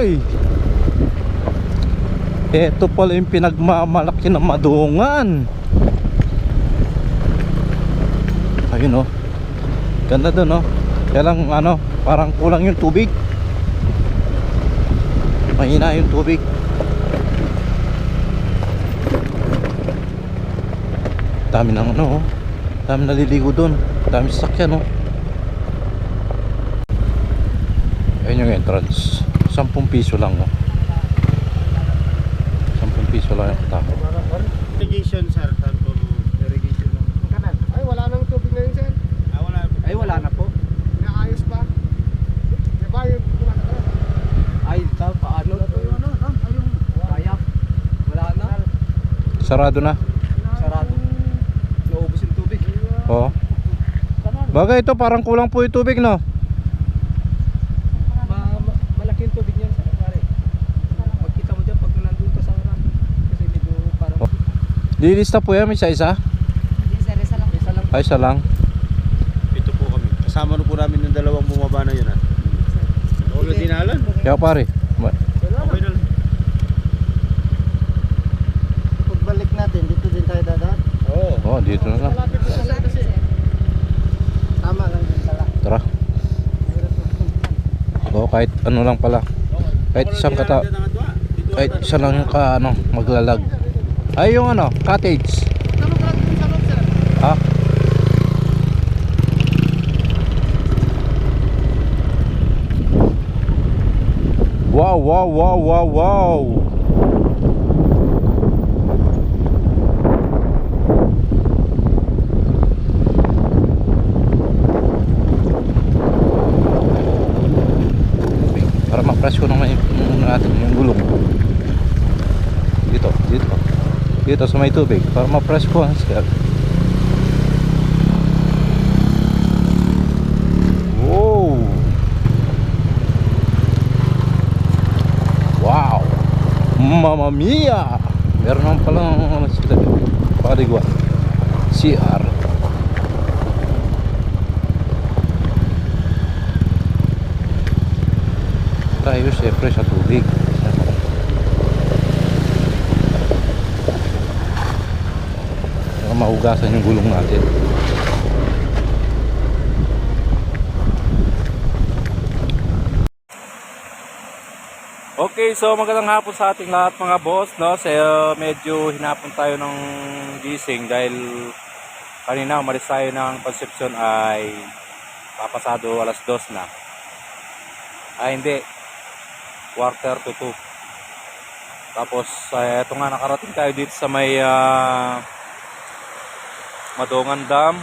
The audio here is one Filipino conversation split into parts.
Ay! Ito pala yung pinagmamalaki ng madungan. Ayun oh. Ganda doon oh. Kaya lang ano, parang kulang yung tubig. Mahina yung tubig. Dami ng ano oh. Dami naliligo doon. Dami sasakyan oh. Ayun yung entrance. 10 piso lang oh. 10 piso lang yung tao. Irrigation, sir. Irrigation lang. Kanan. Ay, wala nang tubig na yun, sir. Ah, wala. Ay, wala na po. Naayos pa. Di ba yung? Ay, ta, paano? Ano. Sarado na. Sarado. Naubos yung tubig. Oo. Bagay ito parang kulang po yung tubig no. Ma ma malaki yung tubig niyan sa pare. Magkita mo dyan pag nandun ka sa harap. Kasi medyo parang... Lilista po yan, may isa-isa? Isa lang. Isa lang. Ay, isa lang. Ito po kami. Kasama na po namin yung dalawang bumaba na yun, ha? Huwag na dinalan. Kaya pare, Okay na lang. Pagbalik natin, dito din tayo dadaan. Oo. oh, dito na lang. Tama lang din pala. Tara. Oo, kahit ano lang pala. Kahit isang kata, kahit isa lang yung ka, ano, maglalag. Ay, yung ano, cottage. Ha? Wow, wow, wow, wow, wow. Para ma-press ko naman yung, yung yung gulong. Dito, sa may tubig. Para ma-press ko ang scale. Wow! Wow! Mamma mia! Meron naman palang ano sila dito. Padigwa. CR. Tayo siyempre sa tubig. Saka mahugasan yung gulong natin. Okay, so magandang hapon sa ating lahat mga boss, no? So, uh, medyo hinapon tayo ng gising dahil kanina umalis tayo ng Concepcion ay papasado alas dos na. Ay hindi, quarter to two. Tapos, uh, eto nga nakarating tayo dito sa may ah, Madongan Dam.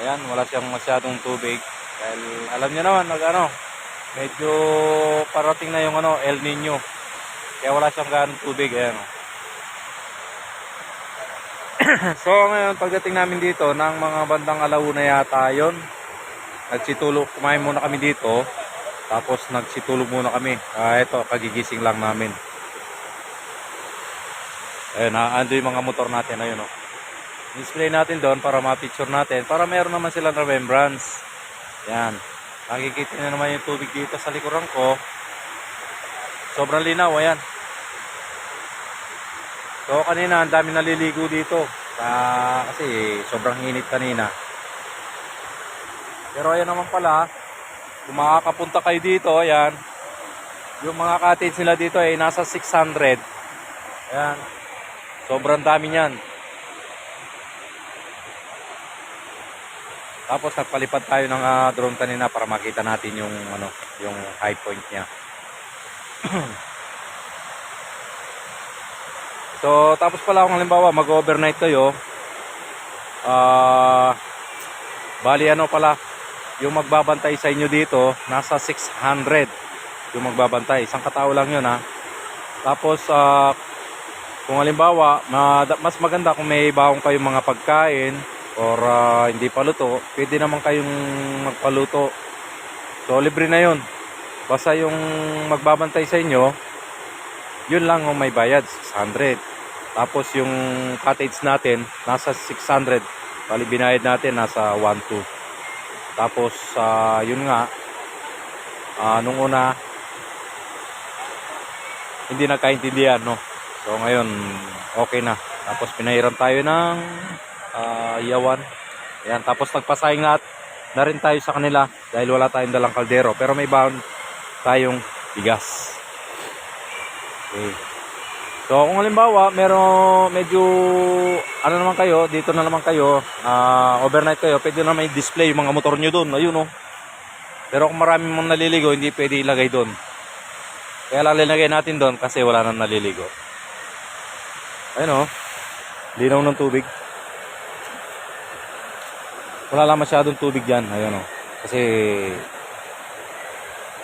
Ayan, wala siyang masyadong tubig. Dahil alam niyo naman, nag ano, medyo parating na yung ano, El Nino. Kaya wala siyang ganong tubig, ayan. oh. so ngayon, pagdating namin dito, ng mga bandang alauna yata yon nagsitulog, kumain muna kami dito. Tapos nagsitulog muna kami. Ah, ito, kagigising lang namin. Ayun, ha, ando yung mga motor natin, ayun oh. Display natin doon para ma-picture natin. Para meron naman silang remembrance. Yan. Nakikita nyo naman yung tubig dito sa likuran ko. Sobrang linaw, ayan. So kanina, ang dami naliligo dito. Sa, kasi sobrang init kanina. Pero ayan naman pala, kung makakapunta kayo dito, ayan. Yung mga cottage nila dito ay nasa 600. Ayan. Sobrang dami niyan. Tapos nagpalipad tayo ng ah, drone kanina para makita natin yung ano, yung high point niya. so, tapos pala kung halimbawa mag-overnight kayo, ah bali ano pala, yung magbabantay sa inyo dito, nasa 600 yung magbabantay. Isang katao lang yun ha. Tapos, ah kung halimbawa, ma- mas maganda kung may bawang kayong mga pagkain, or ah, hindi pa luto, pwede naman kayong magpaluto. So libre na 'yon. Basta yung magbabantay sa inyo, yun lang ang may bayad, 600. Tapos yung cottage natin, nasa 600. Bali binayad natin, nasa 1.2. Tapos, ah, yun nga, ah, nung una, hindi nagkaintindihan, no? So ngayon, okay na. Tapos pinahiram tayo ng ah, yawan. Ayan, tapos nagpasayang na, na rin tayo sa kanila dahil wala tayong dalang kaldero. Pero may baon tayong bigas. Okay. So kung halimbawa, meron medyo ano naman kayo, dito na naman kayo, ah, overnight kayo, pwede na may display yung mga motor nyo doon. Ayun oh. Pero kung marami mong naliligo, hindi pwede ilagay doon. Kaya lalagay natin doon kasi wala nang naliligo. Ayun oh. Linaw ng tubig. Wala lang masyadong tubig diyan, ayun oh. Kasi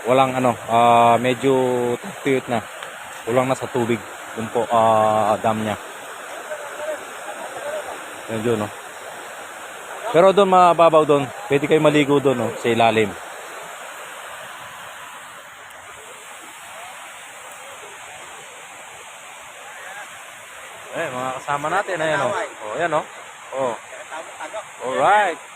walang ano, ah medyo tuyot na. Kulang na sa tubig. Yung po ah dam niya. Medyo no. Pero doon mababaw doon. Pwede kayo maligo doon no, sa ilalim. Eh, mga kasama natin, ayan o. Oh, ayan o. Oh. Alright.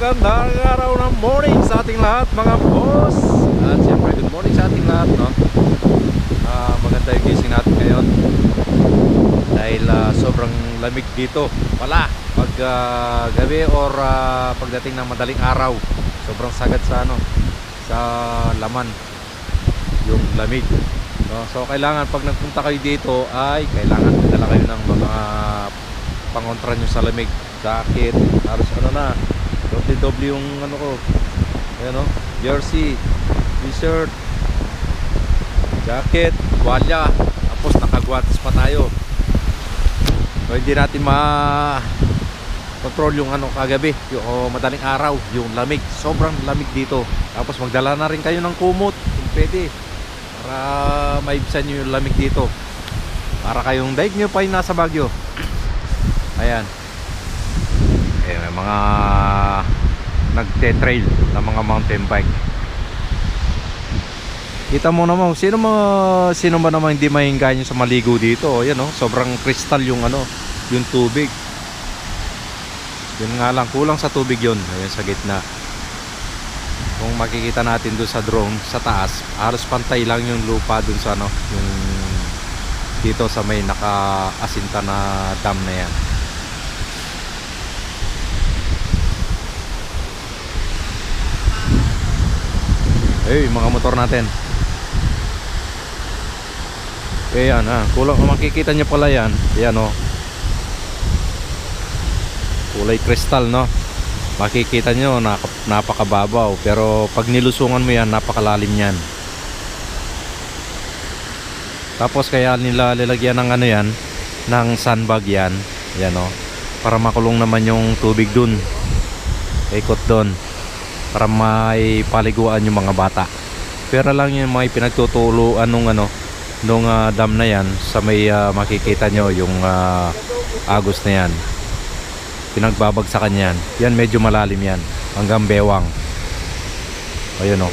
Magandang araw ng morning sa ating lahat mga boss. At siyempre good morning sa ating lahat no? Ah, Maganda yung gising natin ngayon. Dahil ah, sobrang lamig dito. Wala. Pag ah, gabi or ah, pagdating ng madaling araw Sobrang sagad sa ano Sa laman. Yung lamig no? So kailangan pag nagpunta kayo dito Ay kailangan dala kayo ng mga pangontra nyo sa lamig. Jacket halos ano na doble doble yung ano ko. Ayan o jersey t-shirt jacket tuwalya. Tapos nakagwatis pa tayo. So hindi natin ma control yung ano kagabi. Yung o, madaling araw yung lamig. Sobrang lamig dito. Tapos magdala na rin kayo ng kumot kung pwede para maibsan nyo yung lamig dito. Para kayong daig nyo pa yung nasa Baguio. Ayan eh, may mga nagte-trail ng mga mountain bike. Kita mo naman sino mga sino ba naman hindi maingganyo sa maligo dito? Ayan oh sobrang kristal yung ano yung tubig. Yun nga lang kulang sa tubig yun. Ayan sa gitna. Kung makikita natin doon sa drone sa taas halos pantay lang yung lupa doon sa ano yung dito sa may naka-asinta na dam na yan Eh, mga motor natin. Eh, yan ha. Kulang, makikita nyo pala yan. Yan o. Kulay kristal, no? Makikita nyo, napakababaw. Pero pag nilusungan mo yan, napakalalim yan. Tapos kaya nila lalagyan ng ano yan, ng sandbag yan. Yan o. Para makulong naman yung tubig dun. Ikot dun para may paliguan yung mga bata. Pero lang yung may pinagtutuluan nung ano nung ah, dam na yan sa may ah, makikita nyo yung ah, agos na yan. Pinagbabagsakan yan. Yan medyo malalim yan. Hanggang bewang. Ayun o.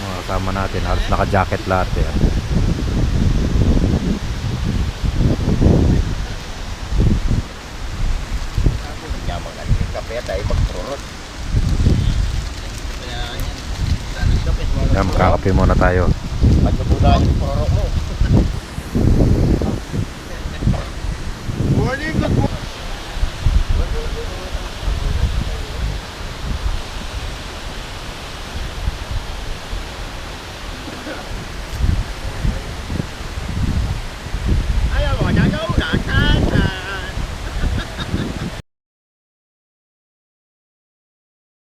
Mga kasama natin. Halos naka-jacket lahat yan. kape muna tayo. Pagkabulaan yung pororo mo morning good morning.